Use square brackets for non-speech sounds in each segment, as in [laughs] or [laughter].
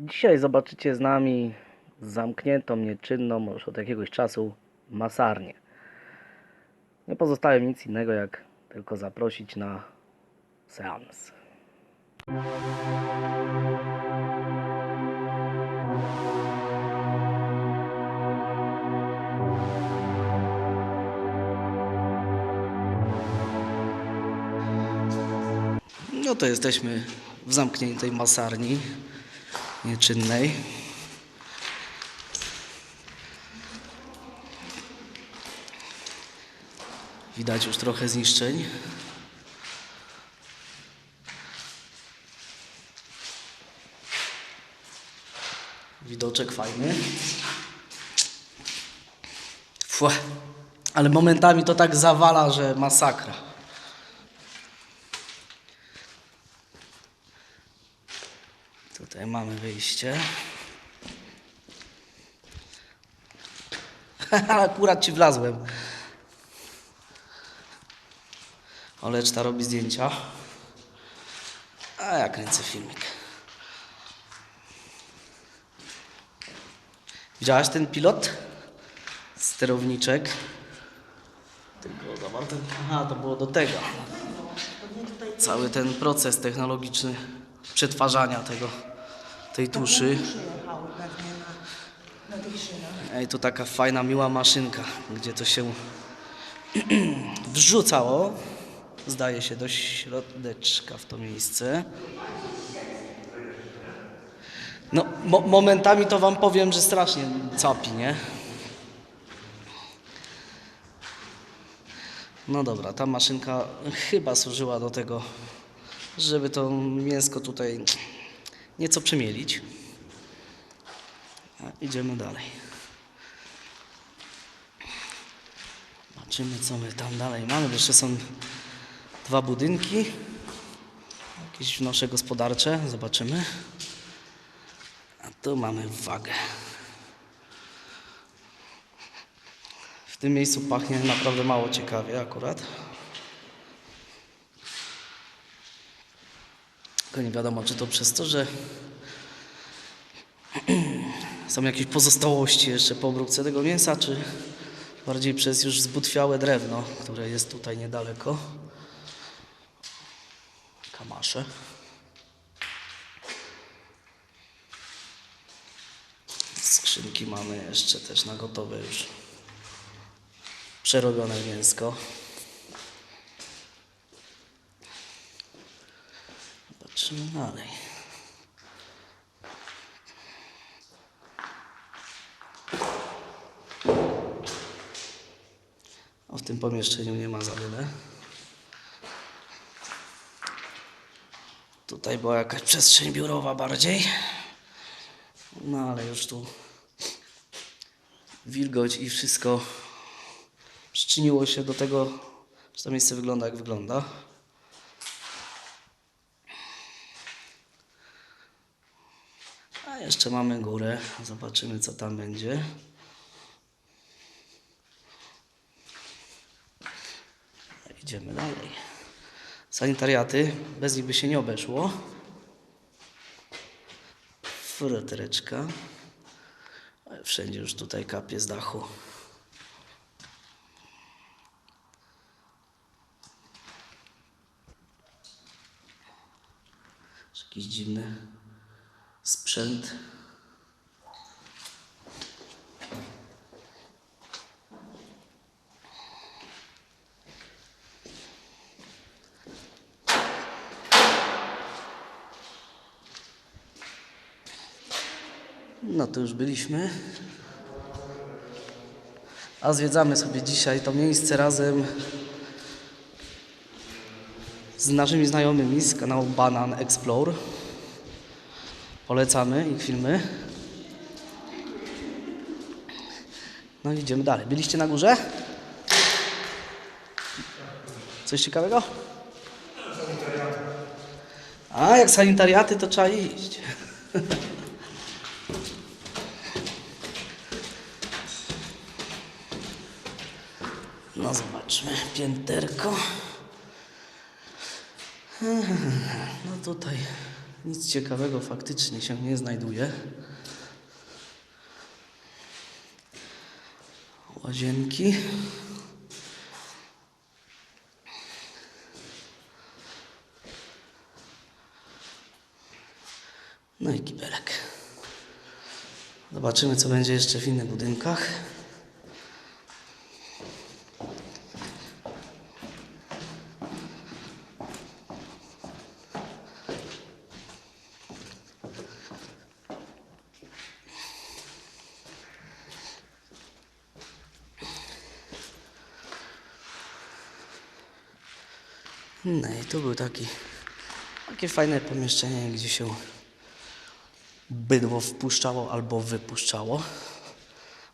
Dzisiaj zobaczycie z nami zamkniętą, nieczynną już od jakiegoś czasu masarnię. Nie pozostaje nic innego jak tylko zaprosić na seans. No to jesteśmy w zamkniętej masarni nieczynnej. Widać już trochę zniszczeń. Widoczek fajny. Fue. Ale momentami to tak zawala, że masakra. Mamy wyjście. [laughs] Akurat ci wlazłem. Oleczta robi zdjęcia. A ja kręcę filmik. Widziałaś ten pilot? Sterowniczek. Tylko zawarte. Aha, to było do tego. Cały ten proces technologiczny przetwarzania tego, tej tuszy. Ej, tu taka fajna, miła maszynka, gdzie to się [clears throat] wrzucało, zdaje się, do środeczka w to miejsce. No, mo momentami to wam powiem, że strasznie capi, nie? No dobra, ta maszynka chyba służyła do tego, żeby to mięsko tutaj nieco przemielić. A idziemy dalej. Zobaczymy, co my tam dalej mamy. Jeszcze są dwa budynki. Jakieś wnosze gospodarcze. Zobaczymy. A tu mamy wagę. W tym miejscu pachnie naprawdę mało ciekawie akurat. Tylko nie wiadomo, czy to przez to, że [clears throat] są jakieś pozostałości jeszcze po obróbce tego mięsa, czy bardziej przez już zbutwiałe drewno, które jest tutaj niedaleko. Kamasze. Skrzynki mamy jeszcze też na gotowe już przerobione mięsko. Patrzymy dalej. O, w tym pomieszczeniu nie ma za wiele. Tutaj była jakaś przestrzeń biurowa bardziej. No ale już tu wilgoć i wszystko przyczyniło się do tego, że to miejsce wygląda jak wygląda. Jeszcze mamy górę. Zobaczymy co tam będzie. Idziemy dalej. Sanitariaty, bez nich by się nie obeszło. Furatereczka. Ale Wszędzie już tutaj kapie z dachu. Jakiś dziwny sprzęt. No to już byliśmy. A zwiedzamy sobie dzisiaj to miejsce razem z naszymi znajomymi z kanału Banan Explore. Polecamy ich filmy. No i idziemy dalej. Byliście na górze? Coś ciekawego? A, jak sanitariaty, to trzeba iść. No zobaczmy, pięterko. No tutaj Nic ciekawego faktycznie się nie znajduje. Łazienki. No i kibelek. Zobaczymy, co będzie jeszcze w innych budynkach. No i tu był taki, takie fajne pomieszczenie, gdzie się bydło wpuszczało albo wypuszczało.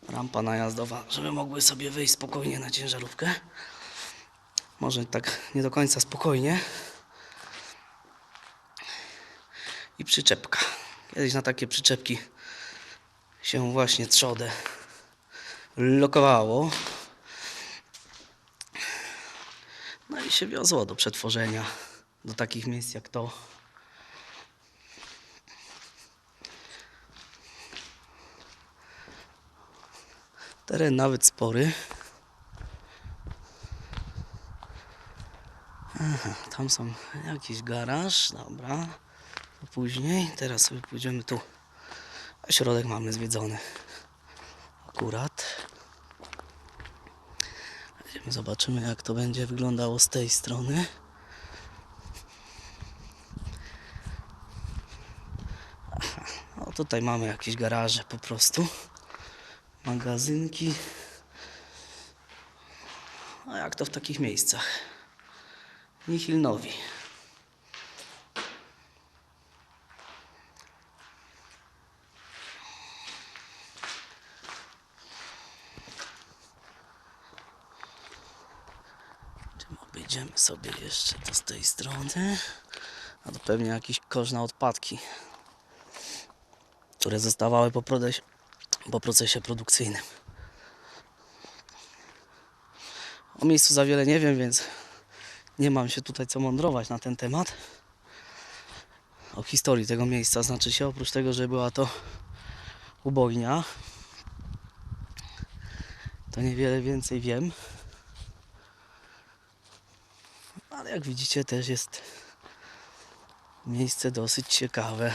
Rampa najazdowa, żeby mogły sobie wyjść spokojnie na ciężarówkę. Może tak nie do końca spokojnie. I przyczepka. Kiedyś na takie przyczepki się właśnie trzodę lokowało. No i się wiozło do przetworzenia do takich miejsc jak to. Teren nawet spory. Aha, tam są jakiś garaż, dobra. To później, teraz sobie pójdziemy tu. A środek mamy zwiedzony. Akurat. Zobaczymy jak to będzie wyglądało z tej strony. Aha, no tutaj mamy jakieś garaże po prostu. Magazynki. A jak to w takich miejscach? Nihil obejdziemy sobie jeszcze to z tej strony? A to pewnie jakiś kosz odpadki, które zostawały po, po procesie produkcyjnym. O miejscu za wiele nie wiem, więc nie mam się tutaj co mądrować na ten temat. O historii tego miejsca, znaczy się oprócz tego, że była to ubojnia, to niewiele więcej wiem. Ale jak widzicie też jest miejsce dosyć ciekawe.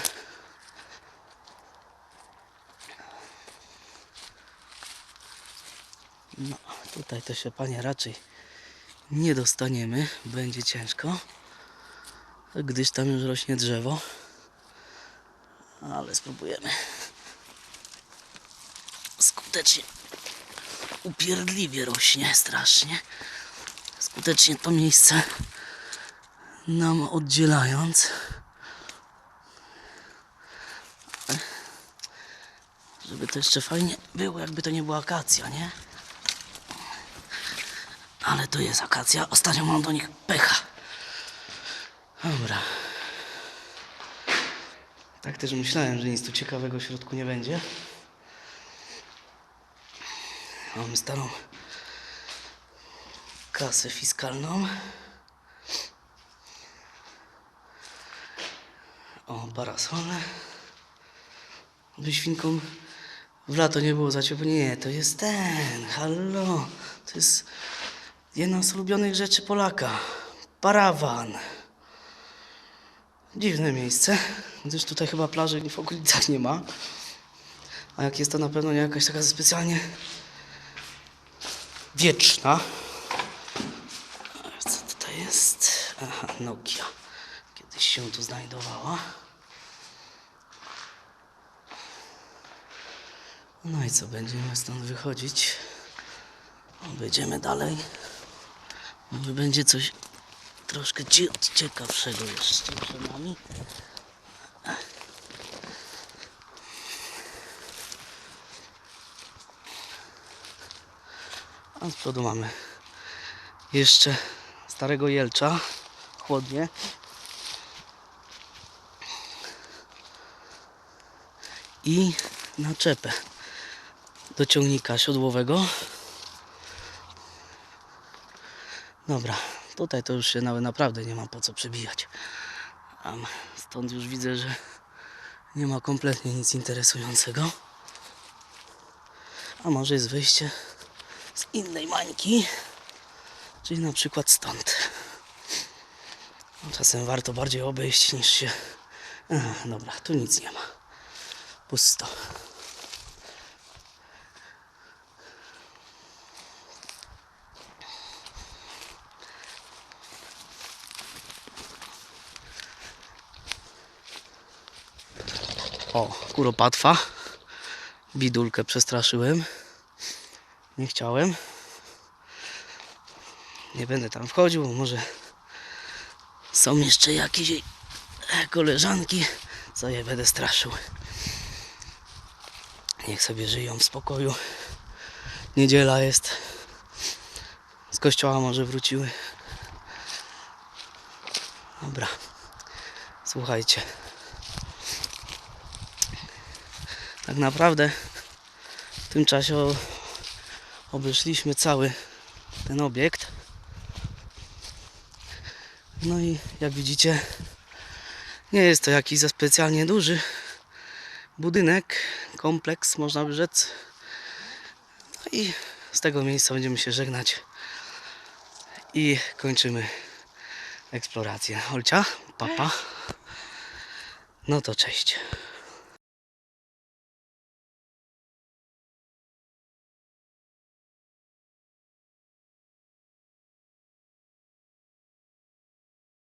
No, tutaj to się panie raczej nie dostaniemy, będzie ciężko, gdyż tam już rośnie drzewo. Ale spróbujemy. Skutecznie, upierdliwie rośnie strasznie. Skutecznie to miejsce nam oddzielając. Żeby to jeszcze fajnie było, jakby to nie była akacja, nie? Ale to jest akacja. Ostatnio mam do nich pecha. Dobra. Tak też myślałem, że nic tu ciekawego w środku nie będzie. Mamy starą kasę fiskalną. O, parasole. By świnkom w lato nie było za ciepło. Nie, to jest ten. Hallo. To jest jedna z ulubionych rzeczy Polaka. Parawan. Dziwne miejsce, gdyż tutaj chyba plaży w okolicach nie ma. A jak jest to na pewno nie jakaś taka specjalnie wieczna. Jest? Aha, Nokia. Kiedyś się tu znajdowała. No i co, będziemy stąd wychodzić. Będziemy dalej. Może będzie coś troszkę cie- ciekawszego jeszcze przed nami. A z przodu mamy jeszcze starego Jelcza, chłodnie. I naczepę do ciągnika siodłowego. Dobra, tutaj to już się nawet naprawdę nie ma po co przebijać. Stąd już widzę, że nie ma kompletnie nic interesującego. A może jest wyjście z innej mańki, czyli na przykład stąd. No, Czasem warto bardziej obejść niż się. Aha, dobra, tu nic nie ma. Pusto. O, kuropatwa. Bidulkę przestraszyłem. Nie chciałem. Nie będę tam wchodził, może są jeszcze jakieś jej koleżanki, co je będę straszył. Niech sobie żyją w spokoju. Niedziela jest. Z kościoła może wróciły. Dobra. Słuchajcie. Tak naprawdę w tym czasie obeszliśmy cały ten obiekt. No i jak widzicie, nie jest to jakiś za specjalnie duży budynek, kompleks można by rzec. No i z tego miejsca będziemy się żegnać i kończymy eksplorację. Olcia, papa. No to cześć.